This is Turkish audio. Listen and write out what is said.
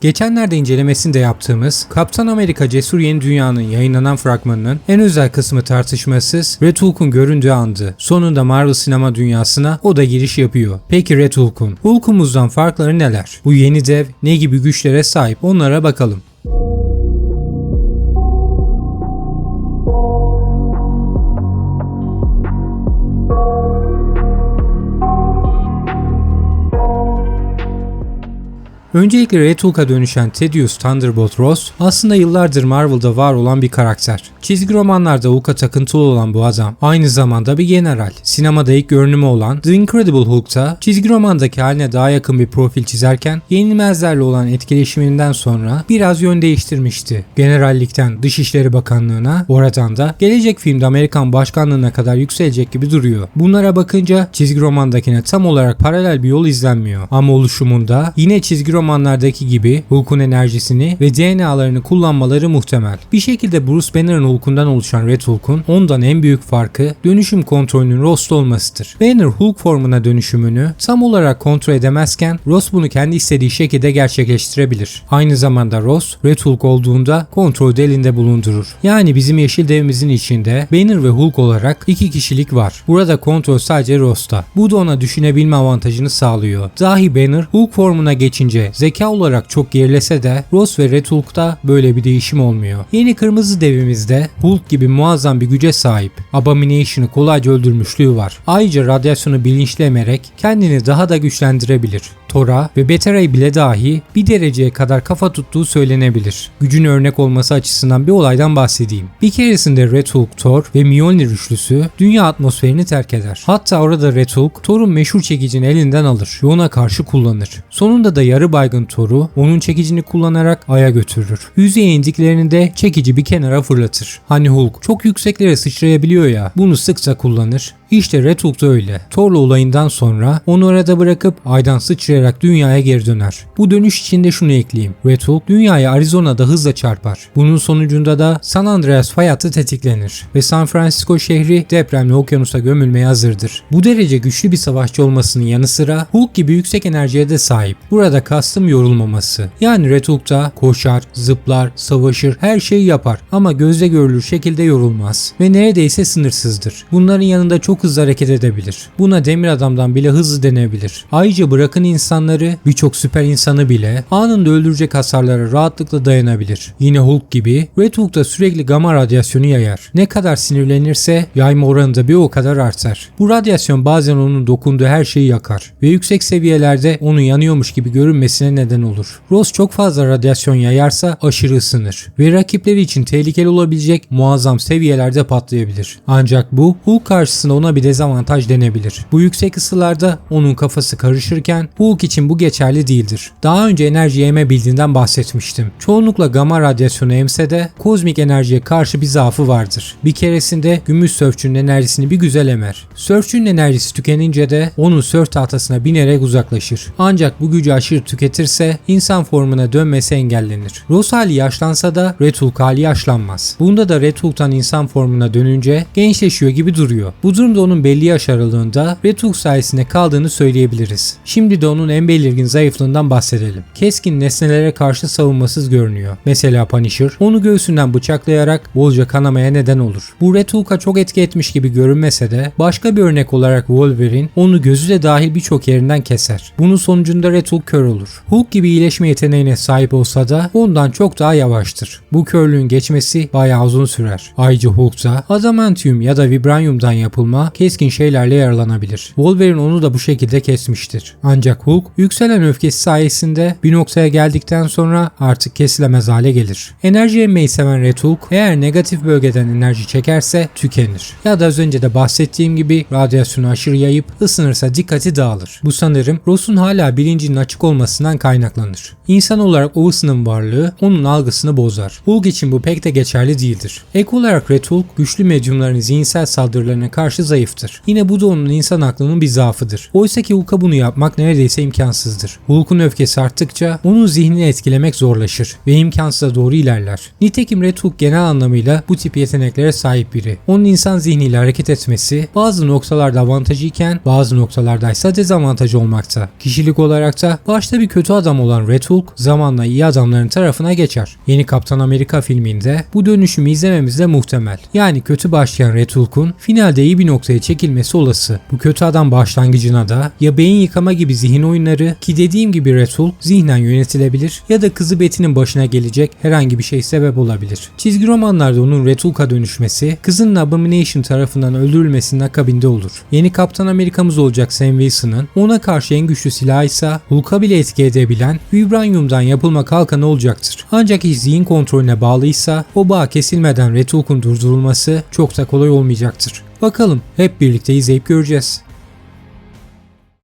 Geçenlerde incelemesinde yaptığımız Kaptan Amerika Cesur Yeni Dünya'nın yayınlanan fragmanının en özel kısmı tartışmasız Red Hulk'un göründüğü andı. Sonunda Marvel sinema dünyasına o da giriş yapıyor. Peki Red Hulk'un? Hulk'umuzdan farkları neler? Bu yeni dev ne gibi güçlere sahip onlara bakalım. Öncelikle Red dönüşen Thaddeus Thunderbolt Ross aslında yıllardır Marvel'da var olan bir karakter. Çizgi romanlarda Hulk'a takıntılı olan bu adam aynı zamanda bir general. Sinemada ilk görünümü olan The Incredible Hulk'ta çizgi romandaki haline daha yakın bir profil çizerken yenilmezlerle olan etkileşiminden sonra biraz yön değiştirmişti. Generallikten Dışişleri Bakanlığı'na oradan da gelecek filmde Amerikan başkanlığına kadar yükselecek gibi duruyor. Bunlara bakınca çizgi romandakine tam olarak paralel bir yol izlenmiyor. Ama oluşumunda yine çizgi romanlardaki gibi Hulk'un enerjisini ve DNA'larını kullanmaları muhtemel. Bir şekilde Bruce Banner'ın Hulk'undan oluşan Red Hulk'un ondan en büyük farkı dönüşüm kontrolünün Ross'ta olmasıdır. Banner Hulk formuna dönüşümünü tam olarak kontrol edemezken Ross bunu kendi istediği şekilde gerçekleştirebilir. Aynı zamanda Ross Red Hulk olduğunda kontrolü elinde bulundurur. Yani bizim yeşil devimizin içinde Banner ve Hulk olarak iki kişilik var. Burada kontrol sadece Ross'ta. Bu da ona düşünebilme avantajını sağlıyor. Dahi Banner Hulk formuna geçince zeka olarak çok gerilese de Ross ve Red Hulk'ta böyle bir değişim olmuyor. Yeni kırmızı devimizde Hulk gibi muazzam bir güce sahip. Abomination'ı kolayca öldürmüşlüğü var. Ayrıca radyasyonu bilinçlemerek kendini daha da güçlendirebilir. Thor'a ve Beta Ray bile dahi bir dereceye kadar kafa tuttuğu söylenebilir. Gücün örnek olması açısından bir olaydan bahsedeyim. Bir keresinde Red Hulk, Thor ve Mjolnir üçlüsü dünya atmosferini terk eder. Hatta orada Red Hulk, Thor'un meşhur çekicini elinden alır ve ona karşı kullanır. Sonunda da yarı baygın Thor'u onun çekicini kullanarak Ay'a götürür. Yüzeye indiklerinde çekici bir kenara fırlatır. Hani Hulk çok yükseklere sıçrayabiliyor ya bunu sıkça kullanır. İşte Red Hulk da öyle. Thor'la olayından sonra onu orada bırakıp aydan sıçrayarak dünyaya geri döner. Bu dönüş içinde şunu ekleyeyim. Red Hulk dünyayı Arizona'da hızla çarpar. Bunun sonucunda da San Andreas fay hattı tetiklenir ve San Francisco şehri depremle okyanusa gömülmeye hazırdır. Bu derece güçlü bir savaşçı olmasının yanı sıra Hulk gibi yüksek enerjiye de sahip. Burada kastım yorulmaması. Yani Red Hulk da koşar, zıplar, savaşır, her şeyi yapar ama gözle görülür şekilde yorulmaz ve neredeyse sınırsızdır. Bunların yanında çok hızlı hareket edebilir. Buna demir adamdan bile hızlı denebilir. Ayrıca bırakın insanları birçok süper insanı bile anında öldürecek hasarlara rahatlıkla dayanabilir. Yine Hulk gibi Red Hulk da sürekli gamma radyasyonu yayar. Ne kadar sinirlenirse yayma oranı da bir o kadar artar. Bu radyasyon bazen onun dokunduğu her şeyi yakar ve yüksek seviyelerde onun yanıyormuş gibi görünmesine neden olur. Ross çok fazla radyasyon yayarsa aşırı ısınır ve rakipleri için tehlikeli olabilecek muazzam seviyelerde patlayabilir. Ancak bu Hulk karşısında ona bir dezavantaj denebilir. Bu yüksek ısılarda onun kafası karışırken Hulk için bu geçerli değildir. Daha önce enerji yeme bildiğinden bahsetmiştim. Çoğunlukla gamma radyasyonu emse de kozmik enerjiye karşı bir zaafı vardır. Bir keresinde gümüş sörfçünün enerjisini bir güzel emer. Sörfçünün enerjisi tükenince de onun sörf tahtasına binerek uzaklaşır. Ancak bu gücü aşırı tüketirse insan formuna dönmesi engellenir. Ross hali yaşlansa da Red Hulk hali yaşlanmaz. Bunda da Red Hulk'tan insan formuna dönünce gençleşiyor gibi duruyor. Bu durumda onun belli yaş aralığında Red Hulk sayesinde kaldığını söyleyebiliriz. Şimdi de onun en belirgin zayıflığından bahsedelim. Keskin nesnelere karşı savunmasız görünüyor. Mesela Punisher onu göğsünden bıçaklayarak bolca kanamaya neden olur. Bu Red Hulk'a çok etki etmiş gibi görünmese de başka bir örnek olarak Wolverine onu gözü de dahil birçok yerinden keser. Bunun sonucunda Red Hulk kör olur. Hulk gibi iyileşme yeteneğine sahip olsa da ondan çok daha yavaştır. Bu körlüğün geçmesi bayağı uzun sürer. Ayrıca Hulk da adamantium ya da vibranyumdan yapılma keskin şeylerle yaralanabilir. Wolverine onu da bu şekilde kesmiştir. Ancak Hulk yükselen öfkesi sayesinde bir noktaya geldikten sonra artık kesilemez hale gelir. Enerji emmeyi seven Red Hulk eğer negatif bölgeden enerji çekerse tükenir. Ya da az önce de bahsettiğim gibi radyasyonu aşırı yayıp ısınırsa dikkati dağılır. Bu sanırım Ross'un hala bilincinin açık olmasından kaynaklanır. İnsan olarak o ısının varlığı onun algısını bozar. Hulk için bu pek de geçerli değildir. Ek olarak Red Hulk güçlü medyumların zihinsel saldırılarına karşı zayıf zayıftır. Yine bu da onun insan aklının bir zaafıdır. Oysa ki Hulk'a bunu yapmak neredeyse imkansızdır. Hulk'un öfkesi arttıkça onun zihnini etkilemek zorlaşır ve imkansıza doğru ilerler. Nitekim Red Hulk genel anlamıyla bu tip yeteneklere sahip biri. Onun insan zihniyle hareket etmesi bazı noktalarda avantajı iken bazı noktalarda ise dezavantajı olmakta. Kişilik olarak da başta bir kötü adam olan Red Hulk zamanla iyi adamların tarafına geçer. Yeni Kaptan Amerika filminde bu dönüşümü izlememiz de muhtemel. Yani kötü başlayan Red Hulk'un finalde iyi bir noktaya çekilmesi olası. Bu kötü adam başlangıcına da ya beyin yıkama gibi zihin oyunları ki dediğim gibi Red Hulk zihnen yönetilebilir ya da kızı Betty'nin başına gelecek herhangi bir şey sebep olabilir. Çizgi romanlarda onun Red Hulk'a dönüşmesi kızının Abomination tarafından öldürülmesinin akabinde olur. Yeni Kaptan Amerika'mız olacak Sam Wilson'ın ona karşı en güçlü silahı ise Hulk'a bile etki edebilen Vibranium'dan yapılma kalkanı olacaktır. Ancak iş zihin kontrolüne bağlıysa o bağ kesilmeden Red Hulk'un durdurulması çok da kolay olmayacaktır. Bakalım hep birlikte izleyip göreceğiz.